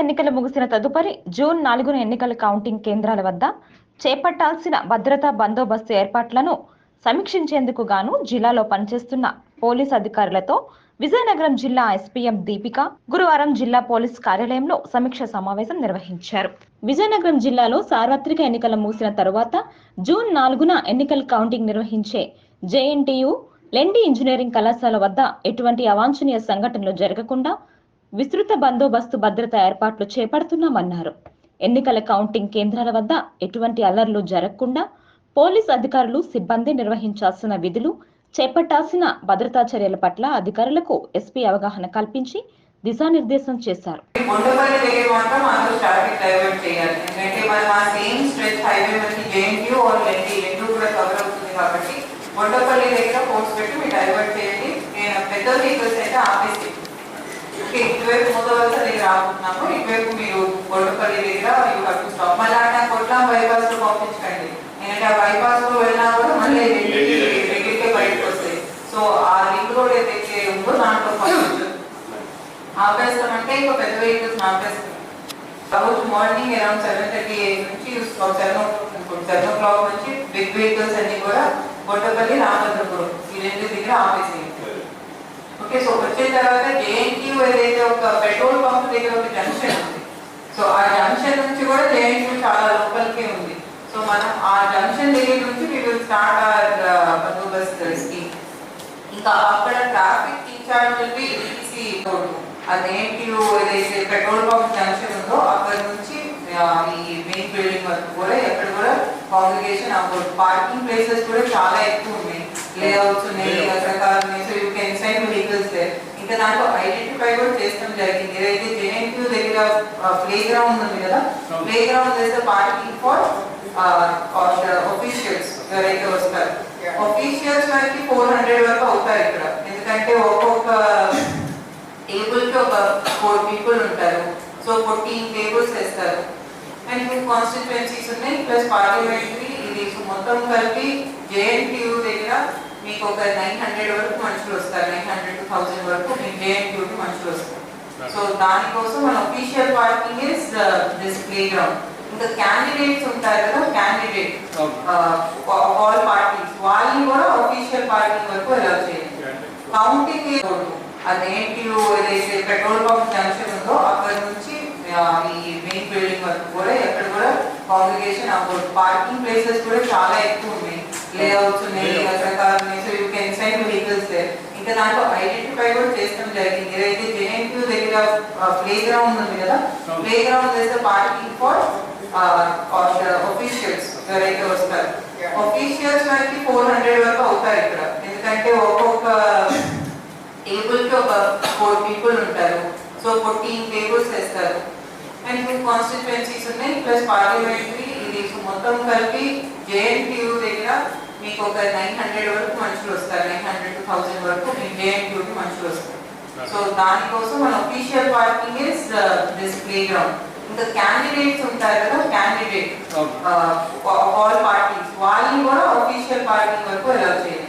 ఎన్నికలు ముగిసిన తదుపరి జూన్ నాలుగున ఎన్నికల కౌంటింగ్ కేంద్రాల వద్ద చేపట్టాల్సిన భద్రతా బందోబస్తు ఏర్పాట్లను సమీక్షించేందుకు గాను జిల్లాలో పనిచేస్తున్న పోలీస్ అధికారులతో విజయనగరం జిల్లా ఎస్పీఎం దీపిక గురువారం జిల్లా పోలీస్ కార్యాలయంలో సమీక్ష సమావేశం నిర్వహించారు. విజయనగరం జిల్లాలో సార్వత్రిక ఎన్నికలు ముగిసిన తరువాత జూన్ నాలుగున ఎన్నికల కౌంటింగ్ నిర్వహించే జేఎన్టీయు లెండి ఇంజనీరింగ్ కళాశాల వద్ద ఎటువంటి అవాంఛనీయ సంఘటనలు జరగకుండా విస్తృత బందోబస్తు భద్రతా ఏర్పాట్లు చేపడుతున్నామన్నారు. ఎన్నికల కౌంటింగ్ కేంద్రాల వద్ద ఎటువంటి అల్లర్లు జరగకుండా పోలీస్ అధికారులు సిబ్బంది నిర్వహించాల్సిన విధులు చేపట్టాల్సిన భద్రతా చర్యల పట్ల అధికారులకు ఎస్పీ అవగాహన కల్పించి దిశానిర్దేశం చేశారు. కాబట్టి కొండపల్లి దగ్గర పోస్ట్ పెట్టి మీరు డైవర్ట్ చేయండి. నేను పెద్ద వెహికల్స్ అయితే ఆపేసి ఇటువైపు మూడవలస దగ్గర ఆపుతున్నాము. ఇటువైపు మీరు కొండపల్లి దగ్గర టు స్టాప్ మళ్ళీ అన్న కొట్లా బైపాస్లో పంపించకండి. ఎందుకంటే ఆ బైపాస్లో వెళ్ళినా కూడా మళ్ళీ రెడ్డికే బయటకు వస్తాయి. సో ఆ రింగ్ రోడ్ ఏదైతే ఉందో దాంట్లో పంపించు. ఆపేస్తామంటే ఇంకా పెద్ద వెహికల్స్ ఆపేస్తాం. రోజు మార్నింగ్ అరౌండ్ సెవెన్ థర్టీ నుంచి సెవెన్ సెవెన్ ఓ క్లాక్ నుంచి బిగ్ వెహికల్స్ అన్ని కూడా గొడ్డపల్లి రామచంద్రపురం ఈ రెండు దగ్గర ఆపేసేయండి. ఓకే సో వచ్చిన తర్వాత జేఎన్టీయూ ఏదైతే ఒక పెట్రోల్ పంప్ దగ్గర ఒక జంక్షన్ ఉంది. సో ఆ జంక్షన్ నుంచి కూడా జేఎన్టీయూ చాలా లోపలికే ఉంది. సో మనం ఆ జంక్షన్ దగ్గర నుంచి we will start our bandobast scheme ఇంకా అక్కడ ట్రాఫిక్ ఇన్ఛార్జ్ బి ఈసీ అదేంటి ఏదైతే పెట్రోల్ పంప్ జంక్షన్ ఉందో అక్కడ నుంచి ఈ మెయిన్ బిల్డింగ్ వరకు కూడా ఎక్కడ కూడా కాంప్లికేషన్ అవ్వదు. పార్కింగ్ ప్లేసెస్ కూడా చాలా ఎక్కువ ఉన్నాయి. లేఅవుట్స్ ఉన్నాయి రకరకాల ఉన్నాయి. సో సెండ్ వెహికల్స్ ఇంకా దాంట్లో ఐడెంటిఫై కూడా చేస్తాం జరిగింది. ఏదైతే జేఎన్టీ దగ్గర ప్లే గ్రౌండ్ ఉంది కదా ప్లే గ్రౌండ్ చేస్తే పార్కింగ్ ఫర్ ఆఫీషియల్స్ ఎవరైతే వస్తారు ఆఫీషియల్స్ వరకు ఫోర్ హండ్రెడ్ వరకు అవుతారు ఇక్కడ. ఎందుకంటే ఒక్కొక్క టేబుల్కి ఒక ఫోర్ పీపుల్ ఉంటారు. సో ఫోర్టీన్ టేబుల్స్ వేస్తారు. అండ్ కాన్స్టిట్యుయెన్సీస్ ఉన్నాయి ప్లస్ పార్లమెంటరీ ఇది మొత్తం కలిపి జేఎన్టీయూ దగ్గర మీకు ఒక నైన్ హండ్రెడ్ వరకు మనుషులు వస్తారు. నైన్ హండ్రెడ్ టు థౌసండ్ వరకు మీకు జేఎన్టీయూకి మనుషులు వస్తారు. సో దానికోసం మన official parking is this play ground ఇంకా క్యాండిడేట్స్ ఉంటారు కదా క్యాండిడేట్ ఆల్ పార్టీస్ వాళ్ళని కూడా ఒఫీషియల్ పార్కింగ్ వరకు అలౌ చేయాలి కౌంటింగ్ అదేంటి ఏదైతే పెట్రోల్ పంప్ జంక్షన్ ఉందో అక్కడ నుంచి ఈ మెయిన్ బిల్డింగ్ వరకు కూడా ఎక్కడ కూడా కాంగ్రిగేషన్ అవ్వదు. పార్కింగ్ ప్లేసెస్ కూడా చాలా ఎక్కువ ఉన్నాయి. లేఅవుట్స్ ఉన్నాయి రకరకాల ఉన్నాయి. So you can send vehicles ఇంకా దాంట్లో ఐడెంటిఫై కూడా చేస్తాం జరిగింది. ఏదైతే జేఎన్టీ దగ్గర ప్లే గ్రౌండ్ ఉంది కదా. ప్లే గ్రౌండ్ చేస్తే పార్కింగ్ ఫర్ ఆఫీషియల్స్ ఎవరైతే వస్తారు ఆఫీషియల్స్ వరకు ఫోర్ హండ్రెడ్ వరకు అవుతారు ఇక్కడ. ఎందుకంటే ఒక్కొక్క టేబుల్కి ఒక ఫోర్ పీపుల్ ఉంటారు. సో ఫోర్టీన్ టేబుల్స్ వేస్తారు. అండ్ టూ కాన్స్టిట్యుయెన్సీస్ ఉన్నాయి ప్లస్ పార్లమెంటరీ ఇది మొత్తం కలిపి జేఎన్టీయూ దగ్గర మీకు ఒక నైన్ హండ్రెడ్ వరకు మనుషులు వస్తారు. నైన్ హండ్రెడ్ టు థౌసండ్ వరకు మీకు జేఎన్టీయూకి మనుషులు వస్తారు. సో దానికోసం మన official parking is this play ground ఇంకా క్యాండిడేట్స్ ఉంటారు కదా క్యాండిడేట్ ఆల్ పార్టీస్ వాళ్ళని కూడా ఒఫీషియల్ పార్కింగ్ వరకు అలౌ చేయాలి.